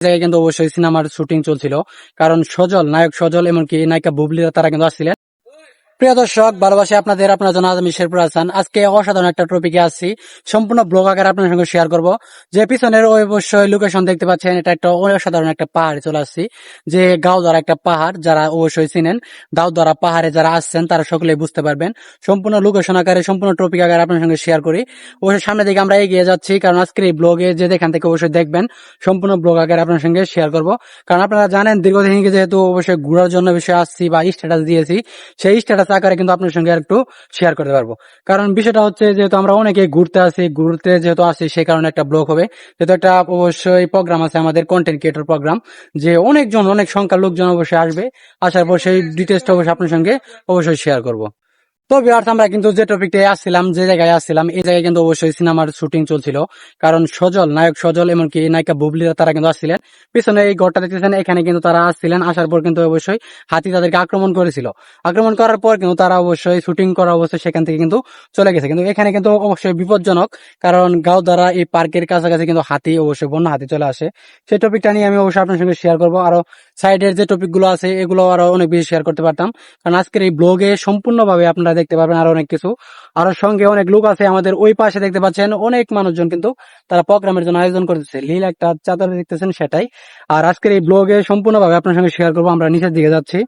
জায়গায় কিন্তু অবশ্যই সিনেমার শুটিং চলছিল। কারণ সজল, নায়ক সজল, এমনকি নায়িকা বুবলিরা তারা কিন্তু আসছিলেন। প্রিয় দর্শক, ভালোবাসি আপনাদের, আপনার জন্য আজ আমি শেরপুর হাসান আজকে অসাধারণ একটা টপিকে আসছি সম্পূর্ণ ব্লগ আকারে আপনার সঙ্গে শেয়ার করব। যে পিছনের ওই অবশ্যই লোকেশন দেখতে পাচ্ছেন, এটা একটা অসাধারণ একটা পাহাড়ে চলে আসছি, যে গাওদারা একটা পাহাড়, যারা অবশ্যই চিনেন দাউদারা পাহাড়ে যারা আসছেন, তারা সকলেই বুঝতে পারবেন। সম্পূর্ণ লোকেশন আকারে, সম্পূর্ণ টপিক আকারে আপনার সঙ্গে শেয়ার করি। অবশ্যই সামনে দিকে আমরা এগিয়ে যাচ্ছি, কারণ আজকের এই ব্লগে যে এখান থেকে অবশ্যই দেখবেন, সম্পূর্ণ ব্লগ আকারে আপনার সঙ্গে শেয়ার করব। কারণ আপনারা জানেন, দীর্ঘদিন যেহেতু অবশ্যই ঘোরার জন্য বিষয় আসছি বা স্ট্যাটাস দিয়েছি, সেই স্ট্যাটাস আকারে কিন্তু আপনার সঙ্গে একটু শেয়ার করতে পারব। কারণ বিষয়টা হচ্ছে যেহেতু আমরা অনেকে ঘুরতে আসি, ঘুরতে যেহেতু আসি সেই কারণে একটা ব্লগ হবে। যেহেতু একটা অবশ্যই প্রোগ্রাম আছে আমাদের কন্টেন্ট ক্রিয়েটর প্রোগ্রাম যে অনেকজন, অনেক সংখ্যার লোকজন অবশ্যই আসবে। আসার পর সেই ডিটেলসটা অবশ্যই আপনার সঙ্গে অবশ্যই শেয়ার করব। তো বিহার আমরা কিন্তু যে টপিকটায় আসছিলাম, যে জায়গায় আসছিলাম, এই জায়গায় কিন্তু অবশ্যই সিনেমার শুটিং চলছিল। কারণ সজল, নায়ক সজল এমনকি নায়িকা বুবলিরা তারা কিন্তু আসছিলেন। পিছনে এই ঘরটা দেখতেছেন, এখানে কিন্তু তারা আসছিলেন। আসার পর কিন্তু অবশ্যই হাতি তাদেরকে আক্রমণ করেছিল। আক্রমণ করার পর কিন্তু তারা অবশ্যই শুটিং করা অবশ্যই সেখান থেকে কিন্তু চলে গেছে। কিন্তু এখানে কিন্তু অবশ্যই বিপজ্জনক, কারণ গাঁও দ্বারা এই পার্কের কাছাকাছি কিন্তু হাতি, অবশ্যই বন্য হাতি চলে আসে। সেই টপিকটা নিয়ে আমি অবশ্যই আপনার সঙ্গে শেয়ার করব। আরও সাইডের যে টপিকগুলো আছে, এগুলো আরও অনেক বেশি শেয়ার করতে পারতাম। কারণ আজকের এই ব্লগে সম্পূর্ণভাবে আপনারা দেখতে পারবেন আরও অনেক কিছু। আরও সঙ্গে অনেক লোক আছে আমাদের ওই পাশে দেখতে পাচ্ছেন অনেক মানুষজন কিন্তু তারা প্রোগ্রামের জন্য আয়োজন করতেছে। লীল একটা চাদর দেখতেছেন সেটাই। আর আজকের এই ব্লগে সম্পূর্ণভাবে আপনার সঙ্গে শেয়ার করব, আমরা নিচের দিকে যাচ্ছি।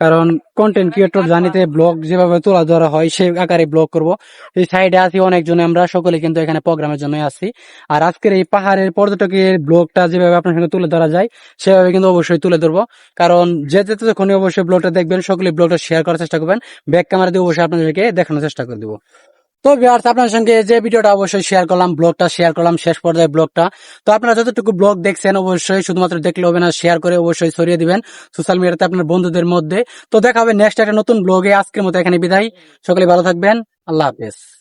কারণ কন্টেন্ট ক্রিয়েটর জানিতে ব্লগ যেভাবে তোলা ধরা হয়, সেই আকারে ব্লগ করব। এই সাইডে আছি অনেকজনে, আমরা সকলে কিন্তু এখানে প্রোগ্রামের জন্য আছি। আর আজকের এই পাহাড়ের পর্যটকের ব্লগটা যেভাবে আপনার সঙ্গে তুলে ধরা যায়, সেভাবে কিন্তু অবশ্যই তুলে ধরবো। কারণ যে যখনই অবশ্যই ব্লগটা দেখবেন সকলে ব্লগটা শেয়ার করার চেষ্টা করবেন। ব্যাক ক্যামেরা দিয়ে অবশ্যই আপনাদেরকে দেখানোর চেষ্টা করে দেবো। তো ভিউয়ার্স আপনার সঙ্গে যে ভিডিওটা অবশ্যই শেয়ার করলাম ব্লগটা শেয়ার করলাম, শেষ পর্যায়ে ব্লগটা তো আপনারা যতটুকু ব্লগ দেখছেন, অবশ্যই শুধুমাত্র দেখলে হবে না শেয়ার করে অবশ্যই ছড়িয়ে দিবেন সোশ্যাল মিডিয়াতে আপনার বন্ধুদের মধ্যে। তো দেখা হবে নেক্সট একটা নতুন ব্লগে আজকের মতো এখানে বিদায়। সকলে ভালো থাকবেন। আল্লাহ হাফেজ।